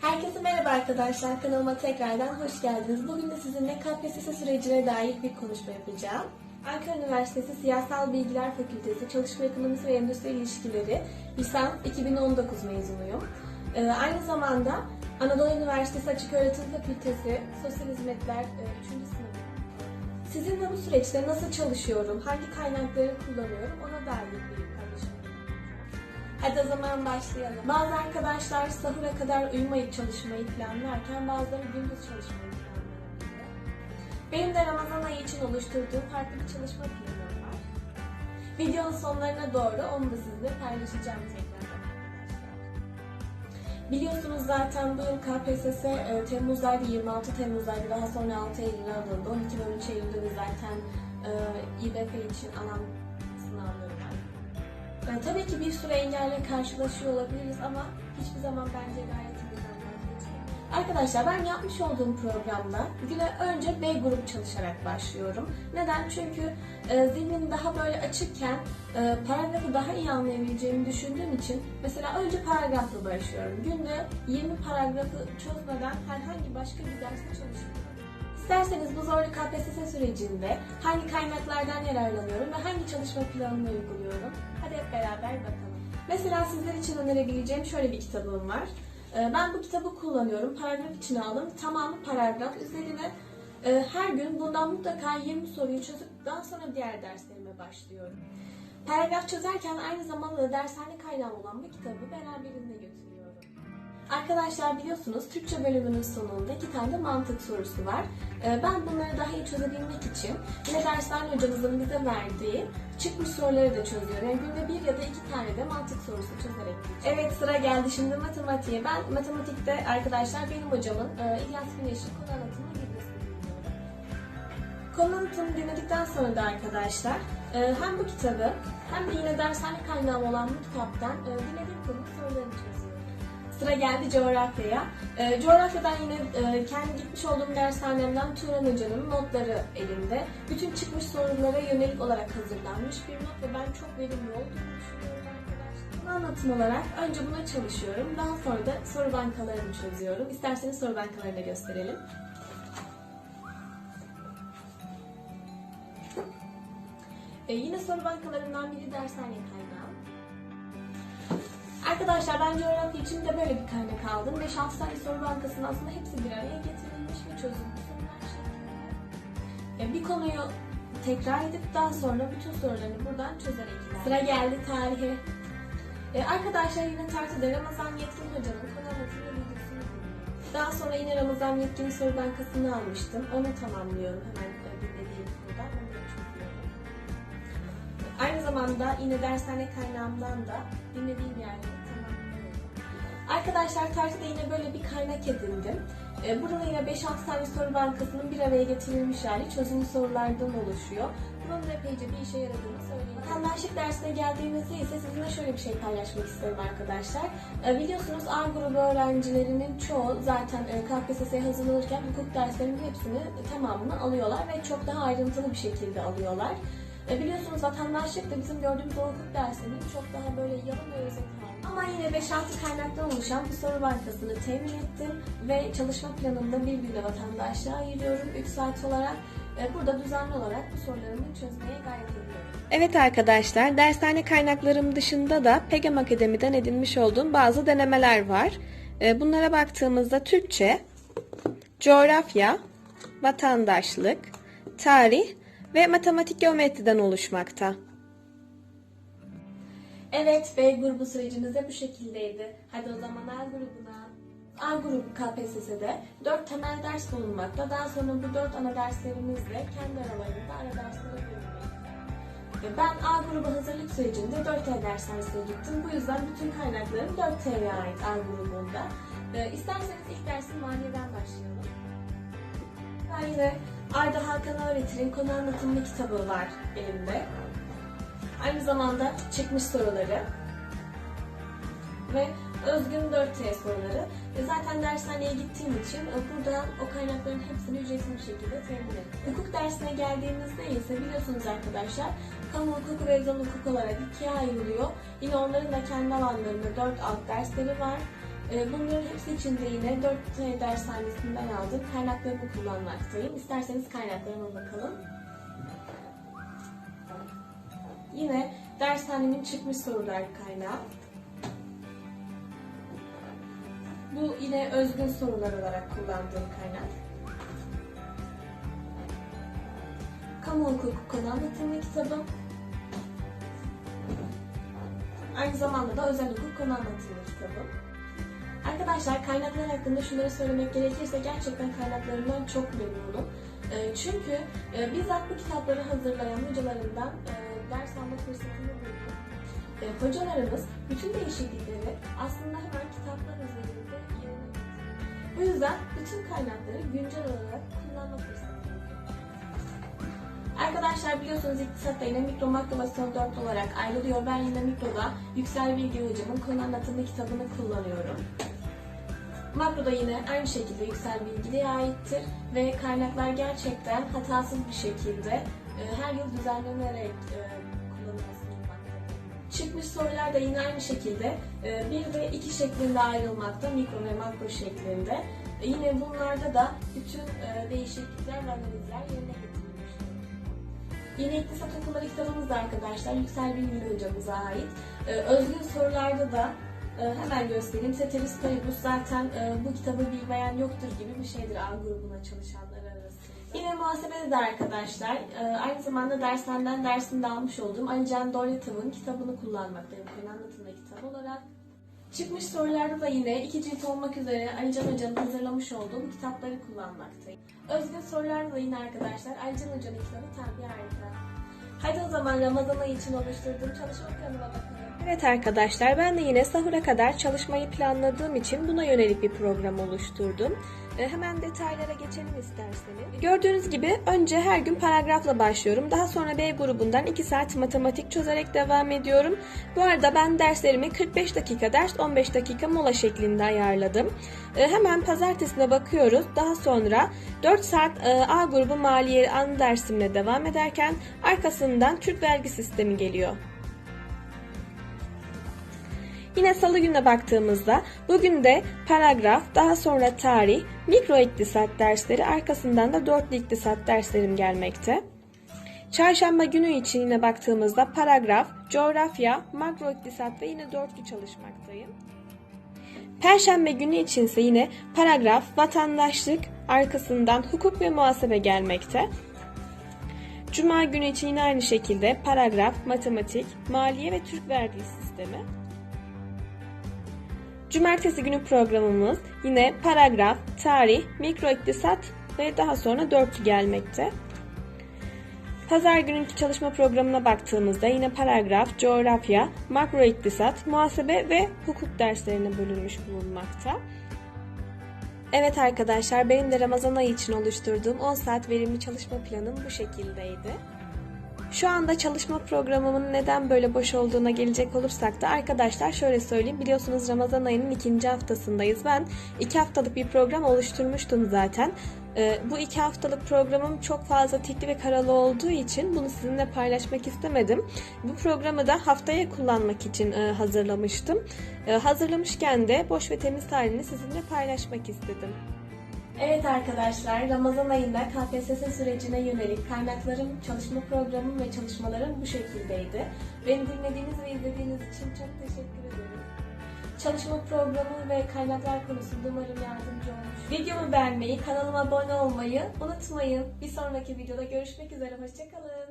Herkese merhaba arkadaşlar. Kanalıma tekrardan hoş geldiniz. Bugün de sizinle KPSS sürecine dair bir konuşma yapacağım. Ankara Üniversitesi Siyasal Bilgiler Fakültesi Çalışma Ekonomisi ve Endüstri İlişkileri lisans 2019 mezunuyum. Ee, aynı zamanda Anadolu Üniversitesi Açıköğretim Fakültesi Sosyal Hizmetler 3. sınıfım. Sizinle bu süreçte nasıl çalışıyorum, hangi kaynakları kullanıyorum ona dair bir Hadi o zaman başlayalım. Bazı arkadaşlar sahura kadar uyumayıp çalışmayı planlarken bazıları gündüz çalışmayı planlayabiliyor. Benim de Ramazan ayı için oluşturduğum farklı bir çalışma planım var. Videonun sonlarına doğru onu da sizinle paylaşacağım arkadaşlar. Biliyorsunuz zaten bu yıl KPSS e, Temmuz'daydı, 26 Temmuz'daydı. Daha sonra 6 Eylül'e alındı. 12 ve 13 Eylül'de de zaten e, için alan sınavları var. Yani tabii ki bir sürü engelle karşılaşıyor olabiliriz ama hiçbir zaman bence gayet geçmiyor. Arkadaşlar ben yapmış olduğum programda güne önce B grup çalışarak başlıyorum. Neden? Çünkü e, zihnim daha böyle açıkken e, paragrafı daha iyi anlayabileceğimi düşündüğüm için mesela önce paragrafla başlıyorum. Günde 20 paragrafı çözmeden herhangi başka bir derste çalışmıyorum. İsterseniz bu zorlu KPSS sürecinde hangi kaynaklardan yararlanıyorum ve hangi çalışma planını uyguluyorum? Hep beraber bakalım. Mesela sizler için önerebileceğim şöyle bir kitabım var. Ee, Ben bu kitabı kullanıyorum. Paragraf içine aldım. Tamamı paragraf. Üzerine e, her gün bundan mutlaka 20 soruyu daha sonra diğer derslerime başlıyorum. Paragraf çözerken aynı zamanda da dershane kaynağı olan bu kitabı beraberinde götürüyorum. Arkadaşlar biliyorsunuz Türkçe bölümünün sonunda iki tane de mantık sorusu var. Ee, Ben bunları daha iyi çözebilmek için yine dershane hocamızın bize verdiği çıkmış soruları da çözüyorum. Yani günde bir ya da iki tane de mantık sorusu çözerek. Evet sıra geldi şimdi matematiğe. Ben matematikte arkadaşlar benim hocamın e, İlyas Güneş'in konu anlatımı videosunu dinliyorum. Konu anlatımı dinledikten sonra da arkadaşlar e, hem bu kitabı hem de yine dershane kaynağı olan bu kitaptan e, dinlediğim konunun sorularını çözüyorum. Sıra geldi coğrafyaya. E, coğrafyadan yine e, kendi gitmiş olduğum dershanemden Turan Hoca'nın notları elimde. Bütün çıkmış sorulara yönelik olarak hazırlanmış bir not ve ben çok verimli olduğunu düşünüyorum arkadaşlar. Anlatım olarak önce buna çalışıyorum. Daha sonra da soru bankalarını çözüyorum. İsterseniz soru bankalarını da gösterelim. E, yine soru bankalarından biri dershane kaynağı. Arkadaşlar ben coğrafya için de böyle bir kaynak aldım. 5-6 tane soru bankasının aslında hepsi bir araya getirilmiş ve çözülmüş Bir konuyu tekrar edip daha sonra bütün sorularını buradan çözerek ilerledim. Sıra geldi tarihe. E, arkadaşlar yine tartıda Ramazan Yetkin Hoca'nın konu anlatımı. Daha sonra yine Ramazan Yetkin soru bankasını almıştım. Onu tamamlıyorum hemen e, dinlediğim buradan. Onu da çözüyorum. Aynı zamanda yine dershane kaynağımdan da dinlediğim yerleri. Arkadaşlar tartıda yine böyle bir kaynak edindim. Ee, Burada yine 5-6 tane soru bankasının bir araya getirilmiş hali çözümlü sorulardan oluşuyor. Bunun epeyce bir işe yaradığını söyleyeyim. Vatandaşlık dersine geldiğimizde ise sizinle şöyle bir şey paylaşmak isterim arkadaşlar. Ee, Biliyorsunuz A grubu öğrencilerinin çoğu zaten e, KPSS'ye hazırlanırken hukuk derslerinin hepsini tamamını alıyorlar ve çok daha ayrıntılı bir şekilde alıyorlar. E, biliyorsunuz vatandaşlık da bizim gördüğümüz o dersinin çok daha böyle yalın ve özet. Ama yine 5-6 kaynaktan oluşan bir soru bankasını temin ettim ve çalışma planımda bir günde vatandaşlığa ayırıyorum 3 saat olarak. E, burada düzenli olarak bu sorularımı çözmeye gayret ediyorum. Evet arkadaşlar, dershane kaynaklarım dışında da Pegam Akademi'den edinmiş olduğum bazı denemeler var. E, bunlara baktığımızda Türkçe, coğrafya, vatandaşlık, tarih ve matematik geometriden oluşmakta. Evet, B grubu sürecimiz de bu şekildeydi. Hadi o zaman A grubuna. A grubu KPSS'de 4 temel ders bulunmakta. Daha sonra bu 4 ana derslerimizle kendi aralarında ara derslere bölünmekte. Ben A grubu hazırlık sürecinde 4 ay dershanesine gittim. Bu yüzden bütün kaynaklarım 4 TL'ye ait A grubunda. İsterseniz ilk dersin maliyeden başlayalım. Yine Arda Hakan Öğretir'in konu anlatımlı kitabı var elimde. Aynı zamanda çıkmış soruları ve özgün 4T soruları. E, Zaten dershaneye gittiğim için e, buradan o kaynakların hepsini ücretsiz bir şekilde temin ettim. Hukuk dersine geldiğimizde ise biliyorsunuz arkadaşlar kamu hukuku ve özel hukuk olarak ikiye ayrılıyor. Yine onların da kendi alanlarında 4 alt dersleri var. E, bunların hepsi için de yine 4 tane dershanesinden aldım. Kaynaklarımı kullanmaktayım. İsterseniz kaynaklarıma bakalım. Yine dershanemin çıkmış sorular kaynağı. Bu yine özgün sorular olarak kullandığım kaynak. Kamu hukuku konu anlatımı kitabı. Aynı zamanda da özel hukuk konu anlatımı kitabı. Arkadaşlar kaynaklar hakkında şunları söylemek gerekirse gerçekten kaynaklarından çok memnunum. E, Çünkü e, bizzat bu kitapları hazırlayan hocalarından e, ders alma fırsatını buldum. E, Hocalarımız bütün değişiklikleri aslında hemen kitaplar üzerinde yerine. Bu yüzden bütün kaynakları güncel olarak kullanma fırsatı. Arkadaşlar biliyorsunuz iktisatta yine mikro makro son 4 olarak ayrılıyor. Ben yine mikroda Yüksel Bilgi Hocam'ın konu anlatımı kitabını kullanıyorum. Makroda yine aynı şekilde Yüksel Bilgi'ye aittir ve kaynaklar gerçekten hatasız bir şekilde e, her yıl düzenlenerek e. Çıkmış sorular da yine aynı şekilde e, bir ve iki şeklinde ayrılmakta, mikro ve makro şeklinde. Yine bunlarda da bütün değişiklikler ve analizler yerine getirilmiştir. Yeni İktisat Okulları kitabımız da arkadaşlar Yüksel Bilgili hocamıza ait. Özgün sorularda da hemen göstereyim. Ceteris Paribus zaten e, bu kitabı bilmeyen yoktur gibi bir şeydir A grubuna çalışanlar arasında. Yine muhasebede de arkadaşlar e, aynı zamanda dershaneden dersinde almış olduğum Ali Can Doryatov'un kitabını kullanmaktayım. Konu anlatımda kitap olarak. Çıkmış sorularda da yine iki cilt olmak üzere Ali Can Hoca'nın hazırlamış olduğu bu kitapları kullanmaktayım. Özgün sorularda da yine arkadaşlar Ali Can Hoca'nın kitabı tam bir harika. Hadi o zaman Ramazan ayı için oluşturduğum çalışma planıma bakalım. Evet arkadaşlar ben de yine sahura kadar çalışmayı planladığım için buna yönelik bir program oluşturdum. E, Hemen detaylara geçelim isterseniz. Gördüğünüz gibi önce her gün paragrafla başlıyorum. Daha sonra B grubundan 2 saat matematik çözerek devam ediyorum. Bu arada ben derslerimi 45 dakika ders 15 dakika mola şeklinde ayarladım. E, Hemen pazartesine bakıyoruz. Daha sonra 4 saat e, A grubu maliye an dersimle devam ederken arkasından Türk vergi sistemi geliyor. Yine salı gününe baktığımızda bugün de paragraf, daha sonra tarih, mikro iktisat dersleri, arkasından da dörtlü iktisat derslerim gelmekte. Çarşamba günü için yine baktığımızda paragraf, coğrafya, makro iktisat ve yine dörtlü çalışmaktayım. Perşembe günü içinse yine paragraf, vatandaşlık, arkasından hukuk ve muhasebe gelmekte. Cuma günü için yine aynı şekilde paragraf, matematik, maliye ve Türk vergi sistemi. Cumartesi günü programımız yine paragraf, tarih, mikro iktisat ve daha sonra dörtlü gelmekte. Pazar günkü çalışma programına baktığımızda yine paragraf, coğrafya, makro iktisat, muhasebe ve hukuk derslerine bölünmüş bulunmakta. Evet arkadaşlar benim de Ramazan ayı için oluşturduğum 10 saat verimli çalışma planım bu şekildeydi. Şu anda çalışma programımın neden böyle boş olduğuna gelecek olursak da arkadaşlar şöyle söyleyeyim. Biliyorsunuz Ramazan ayının ikinci haftasındayız. Ben iki haftalık bir program oluşturmuştum zaten. Ee, bu iki haftalık programım çok fazla tikli ve karalı olduğu için bunu sizinle paylaşmak istemedim. Bu programı da haftaya kullanmak için e, hazırlamıştım. E, hazırlamışken de boş ve temiz halini sizinle paylaşmak istedim. Evet arkadaşlar, Ramazan ayında KPSS sürecine yönelik kaynaklarım, çalışma programım ve çalışmalarım bu şekildeydi. Beni dinlediğiniz ve izlediğiniz için çok teşekkür ederim. Çalışma programı ve kaynaklar konusunda umarım yardımcı olmuş. Videomu beğenmeyi, kanalıma abone olmayı unutmayın. Bir sonraki videoda görüşmek üzere, hoşçakalın.